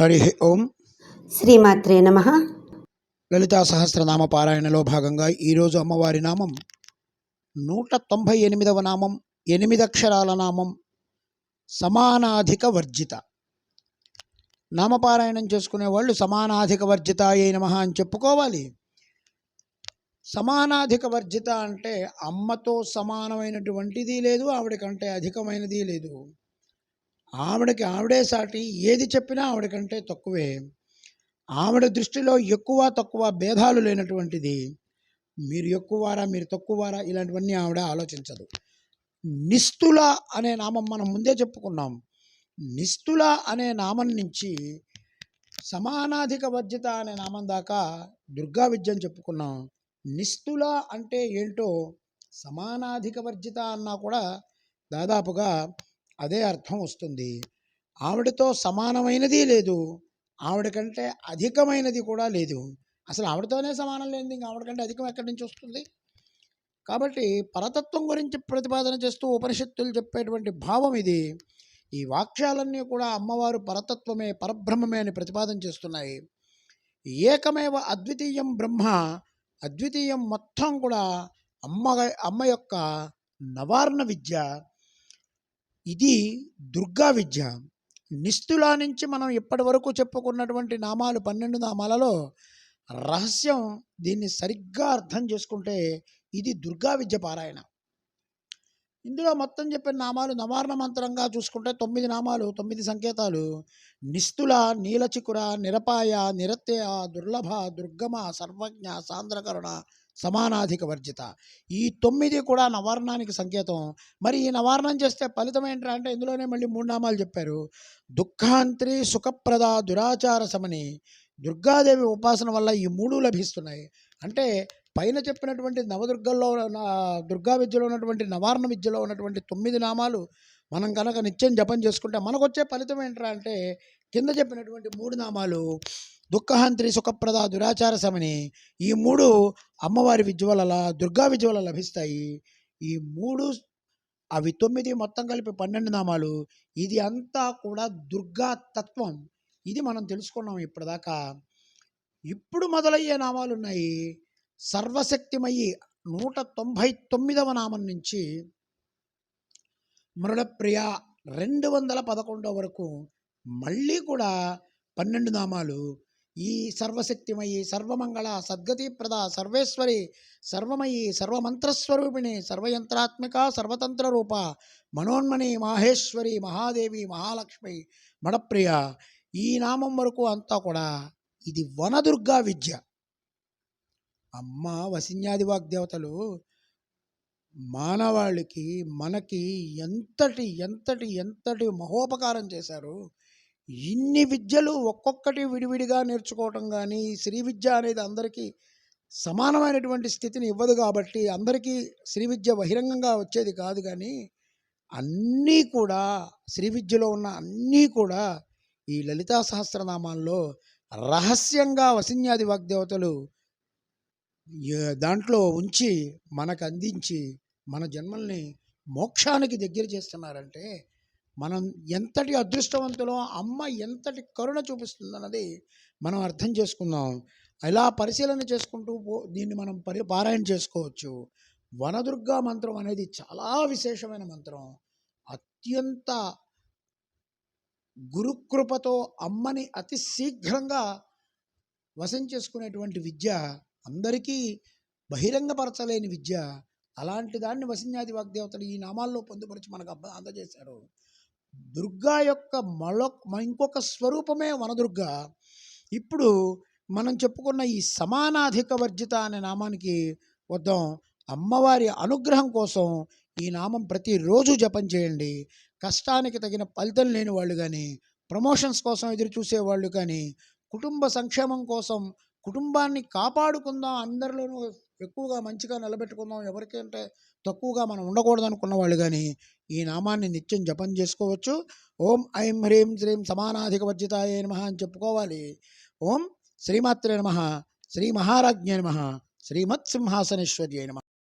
హరి ఓం. శ్రీమాత్రే నమ. లలితా సహస్రనామ పారాయణలో భాగంగా ఈరోజు అమ్మవారి నామం నూట తొంభై ఎనిమిదవ నామం ఎనిమిది అక్షరాల నామం సమానాధిక వర్జిత. నామపారాయణం చేసుకునే వాళ్ళు సమానాధిక వర్జిత ఏ నమ అని చెప్పుకోవాలి. సమానాధిక వర్జిత అంటే అమ్మతో సమానమైనటువంటిది లేదు ఆవిడకంటే అధికమైనది లేదు. ఆవిడకి ఆవిడే సాటి ఏది చెప్పినా ఆవిడకంటే తక్కువే. ఆవిడ దృష్టిలో ఎక్కువ తక్కువ భేదాలు లేనటువంటిది. మీరు ఎక్కువారా మీరు తక్కువారా ఇలాంటివన్నీ ఆవిడ ఆలోచించదు. నిస్తుల అనే నామం మనం ముందే చెప్పుకున్నాం. నిస్తుల అనే నామం నుంచి సమానాధిక వర్జిత అనే నామం దాకా దుర్గా విద్య అని చెప్పుకున్నాం. నిస్తుల అంటే ఏంటో సమానాధిక వర్జిత అన్నా కూడా దాదాపుగా అదే అర్థం వస్తుంది. ఆవిడతో సమానమైనది లేదు. ఆవిడ కంటే అధికమైనది కూడా లేదు. అసలు ఆవిడతోనే సమానం లేనిది ఇంకా ఆవిడ కంటే అధికం ఎక్కడి నుంచి వస్తుంది? కాబట్టి పరతత్వం గురించి ప్రతిపాదన చేస్తూ ఉపనిషత్తులు చెప్పేటువంటి భావం ఇది. ఈ వాక్యాలన్నీ కూడా అమ్మవారు పరతత్వమే పరబ్రహ్మమే అని ప్రతిపాదన చేస్తున్నాయి. ఏకమేవ అద్వితీయం బ్రహ్మ అద్వితీయం మొత్తం కూడా అమ్మ అమ్మ యొక్క నవార్ణ విద్య ఇది దుర్గా విద్య. నిస్తులా నుంచి మనం ఇప్పటి వరకు చెప్పుకున్నటువంటి నామాలు పన్నెండు నామాలలో రహస్యం దీన్ని సరిగ్గా అర్థం చేసుకుంటే ఇది దుర్గా విద్య పారాయణ. ఇందులో మొత్తం చెప్పిన నామాలు నవార్ణ మంత్రంగా చూసుకుంటే తొమ్మిది నామాలు తొమ్మిది సంకేతాలు. నిస్తుల నీలచికుర నిరపాయ నిరత్యయ దుర్లభ దుర్గమ సర్వజ్ఞ సాంద్రకరుణ సమానాధిక వర్జిత. ఈ తొమ్మిది కూడా నవార్ణానికి సంకేతం. మరి ఈ నవార్ణం చేస్తే ఫలితం ఏంటంటే అంటే ఇందులోనే మళ్ళీ మూడు నామాలు చెప్పారు. దుఃఖాంత్రి సుఖప్రద దురాచార సమని. దుర్గాదేవి ఉపాసన వల్ల ఈ మూడు లభిస్తున్నాయి. అంటే పైన చెప్పినటువంటి నవదుర్గల్లో దుర్గా విద్యలో ఉన్నటువంటి నవార్ణ విద్యలో ఉన్నటువంటి తొమ్మిది నామాలు మనం కనుక నిత్యం జపం చేసుకుంటే మనకు వచ్చే ఫలితం ఏంట్రా అంటే కింద చెప్పినటువంటి మూడు నామాలు దుఃఖహంత్రి సుఖప్రద దురాచార సమని ఈ మూడు అమ్మవారి విద్య వల్ల దుర్గా విద్య వల్ల లభిస్తాయి. ఈ మూడు అవి తొమ్మిది మొత్తం కలిపి పన్నెండు నామాలు ఇది అంతా కూడా దుర్గా తత్వం. ఇది మనం తెలుసుకున్నాం ఇప్పటిదాకా. ఇప్పుడు మొదలయ్యే నామాలు ఉన్నాయి సర్వశక్తిమయి నూట తొంభై తొమ్మిదవ నామం నుంచి మృడప్రియ రెండు వందల పదకొండవ వరకు మళ్ళీ కూడా పన్నెండు నామాలు. ఈ సర్వశక్తిమయి సర్వమంగళ సద్గతిప్రద సర్వేశ్వరి సర్వమయి సర్వమంత్రస్వరూపిణి సర్వయంత్రాత్మిక సర్వతంత్ర రూప మనోన్మణి మాహేశ్వరి మహాదేవి మహాలక్ష్మి మడప్రియ ఈ నామం వరకు అంతా కూడా ఇది వనదుర్గా విద్య. అమ్మ వసిన్యాది వాగ్దేవతలు మానవాళికి మనకి ఎంతటి ఎంతటి ఎంతటి మహోపకారం చేశారు. ఇన్ని విద్యలు ఒక్కొక్కటి విడివిడిగా నేర్చుకోవటం కానీ శ్రీ విద్య అనేది అందరికీ సమానమైనటువంటి స్థితిని ఇవ్వదు కాబట్టి అందరికీ శ్రీ విద్య బహిరంగంగా వచ్చేది కాదు కానీ అన్నీ కూడా శ్రీ విద్యలో ఉన్న అన్నీ కూడా ఈ లలితా సహస్రనామాల్లో రహస్యంగా వసిన్యాది వాగ్దేవతలు దాంట్లో ఉంచి మనకు అందించి మన జన్మల్ని మోక్షానికి దగ్గర చేస్తున్నారంటే మనం ఎంతటి అదృష్టవంతులో అమ్మ ఎంతటి కరుణ చూపిస్తుందన్నది మనం అర్థం చేసుకుందాం. ఇలా పరిశీలన చేసుకుంటూ పో దీన్ని మనం పరి పారాయణ చేసుకోవచ్చు. వనదుర్గా మంత్రం అనేది చాలా విశేషమైన మంత్రం. అత్యంత గురుకృపతో అమ్మని అతి శీఘ్రంగా వశం చేసుకునేటువంటి విద్య అందరికీ బహిరంగపరచలేని విద్య అలాంటి దాన్ని వసిన్యాది వాగ్దేవతలు ఈ నామాల్లో పొందుపరిచి మనకు అబ్బ అందజేశారు. దుర్గా యొక్క మరొక ఇంకొక స్వరూపమే వనదుర్గ ఇప్పుడు మనం చెప్పుకున్న ఈ సమానాధిక వర్జిత అనే నామానికి వద్దాం. అమ్మవారి అనుగ్రహం కోసం ఈ నామం ప్రతిరోజు జపం చేయండి. కష్టానికి తగిన ఫలితం లేని వాళ్ళు కానీ ప్రమోషన్స్ కోసం ఎదురు చూసేవాళ్ళు కానీ కుటుంబ సంక్షేమం కోసం కుటుంబాన్ని కాపాడుకుందాం అందరిలోనూ ఎక్కువగా మంచిగా నిలబెట్టుకుందాం ఎవరికంటే తక్కువగా మనం ఉండకూడదు అనుకున్న వాళ్ళు కానీ ఈ నామాన్ని నిత్యం జపం చేసుకోవచ్చు. ఓం ఐం హ్రీం శ్రీం సమానాధిక వర్జితాయ నమ అని చెప్పుకోవాలి. ఓం శ్రీమాత్రే నమ శ్రీ మహారాజ్ఞే నమ శ్రీమత్ సింహాసనేశ్వర్యే నమ.